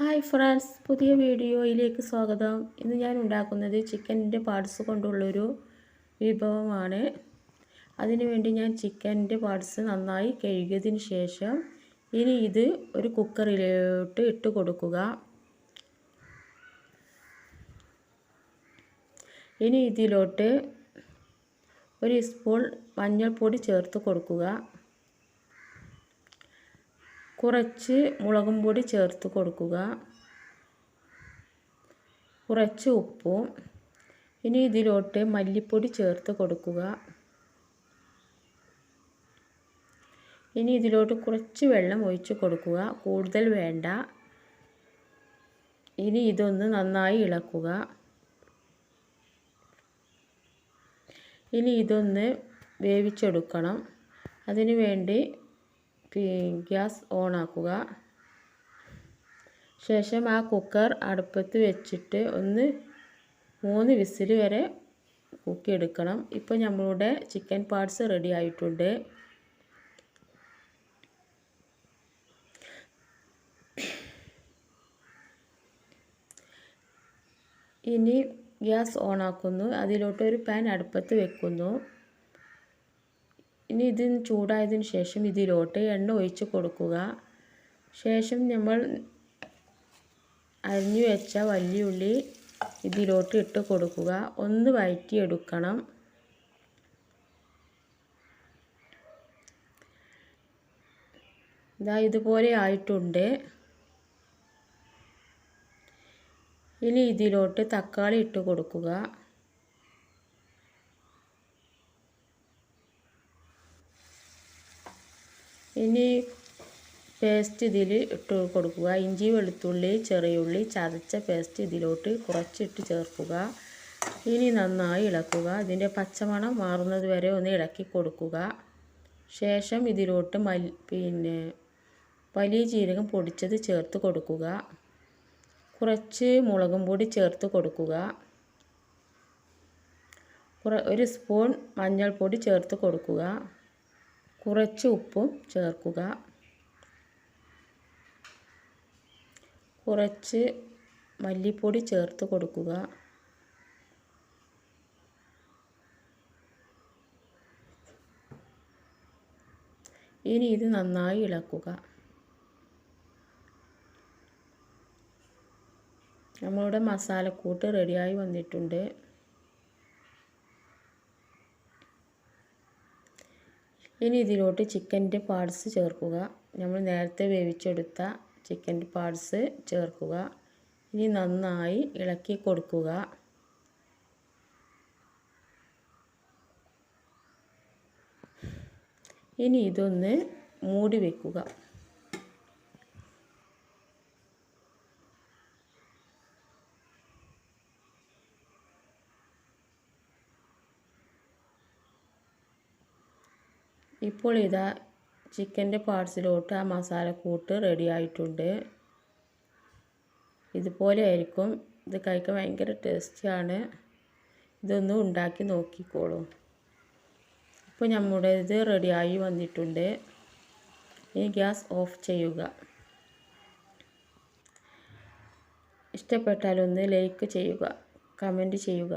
Hi friends പുതിയ വീഡിയോയിലേക്ക് സ്വാഗതം. ഇന്ന് ഞാൻ ഉണ്ടാക്കുന്നത് ചിക്കന്റെ പാർട്സ് കൊണ്ടുള്ളൊരു വിഭവമാണ്. അതിനുവേണ്ടി ഞാൻ ചിക്കന്റെ പാർട്സ് നന്നായി കഴുകിയതിന് ശേഷം ഇനി ഇത് ഒരു കുക്കറിലോട്ട് ഇട്ട് കൊടുക്കുക. ഇനി ഇതിലോട്ട് ഒരു സ്പൂൺ മഞ്ഞൾപ്പൊടി ചേർത്ത് കൊടുക്കുക. കുറച്ച് മുളകും പൊടി ചേർത്ത് കൊടുക്കുക. കുറച്ച് ഉപ്പും. ഇനി ഇതിലോട്ട് മല്ലിപ്പൊടി ചേർത്ത് കൊടുക്കുക. ഇനി ഇതിലോട്ട് കുറച്ച് വെള്ളം ഒഴിച്ച് കൊടുക്കുക. കൂടുതൽ വേണ്ട. ഇനി ഇതൊന്ന് നന്നായി ഇളക്കുക. ഇനി ഇതൊന്ന് വേവിച്ചെടുക്കണം. അതിനു വേണ്ടി ഗ്യാസ് ഓണാക്കുക. ശേഷം ആ കുക്കർ അടുപ്പത്ത് വെച്ചിട്ട് ഒന്ന് മൂന്ന് വിസിൽ വരെ കുക്കിയെടുക്കണം. ഇപ്പോൾ നമ്മളുടെ ചിക്കൻ പാർട്സ് റെഡി ആയിട്ടുണ്ട്. ഇനി ഗ്യാസ് ഓണാക്കുന്നു. അതിലോട്ടൊരു പാൻ അടുപ്പത്ത് വെക്കുന്നു. ഇനി ഇത് ചൂടായതിന് ശേഷം ഇതിലോട്ട് എണ്ണ ഒഴിച്ച് കൊടുക്കുക. ശേഷം നമ്മൾ അരിഞ്ഞു വെച്ച വല്യുള്ളി ഇതിലോട്ട് ഇട്ട് കൊടുക്കുക. ഒന്ന് വഴറ്റിയെടുക്കണം ഇതാ ഇതുപോലെ ആയിട്ടുണ്ട്. ഇനി ഇതിലോട്ട് തക്കാളി ഇട്ട് കൊടുക്കുക. ഇനി പേസ്റ്റ് ഇതിൽ ഇട്ട് കൊടുക്കുക. ഇഞ്ചി വെളുത്തുള്ളി ചെറിയുള്ളി ചതച്ച പേസ്റ്റ് ഇതിലോട്ട് കുറച്ചിട്ട് ചേർക്കുക. ഇനി നന്നായി ഇളക്കുക. ഇതിന്റെ പച്ചമണം മാറുന്നത് വരെ ഒന്ന് ഇളക്കി കൊടുക്കുക. ശേഷം ഇതിലോട്ട് മൽ പിന്നെ വലിയ ജീരകം പൊടിച്ചത് ചേർത്ത് കൊടുക്കുക. കുറച്ച് മുളകും പൊടി ചേർത്ത് കൊടുക്കുക. ഒരു സ്പൂൺ മഞ്ഞൾപ്പൊടി ചേർത്ത് കൊടുക്കുക. കുറച്ച് ഉപ്പും ചേർക്കുക. കുറച്ച് മല്ലിപ്പൊടി ചേർത്ത് കൊടുക്കുക. ഇനി ഇത് നന്നായി ഇളക്കുക. നമ്മളുടെ മസാലക്കൂട്ട് റെഡിയായി വന്നിട്ടുണ്ട്. ഇനി ഇതിലോട്ട് ചിക്കന്റെ പാർട്സ് ചേർക്കുക. നമ്മൾ നേരത്തെ വേവിച്ചെടുത്ത ചിക്കന്റെ പാർട്സ് ചേർക്കുക. ഇനി നന്നായി ഇളക്കി കൊടുക്കുക. ഇനി ഇതൊന്ന് മൂടി വയ്ക്കുക ഇപ്പോൾ ഇതാ ചിക്കന്റെ പാർട്സിലോട്ട് ആ മസാലക്കൂട്ട് റെഡി ആയിട്ടുണ്ട്. ഇതുപോലെ ആയിരിക്കും. ഇത് കഴിക്കാൻ ഭയങ്കര ടേസ്റ്റിയാണ് ഇതൊന്നും ഉണ്ടാക്കി നോക്കിക്കോളൂ. ഇപ്പോൾ നമ്മുടെ ഇത് റെഡിയായി വന്നിട്ടുണ്ട്. ഈ ഗ്യാസ് ഓഫ് ചെയ്യുക. ഇഷ്ടപ്പെട്ടാലൊന്ന് ലൈക്ക് ചെയ്യുക. കമന്റ് ചെയ്യുക.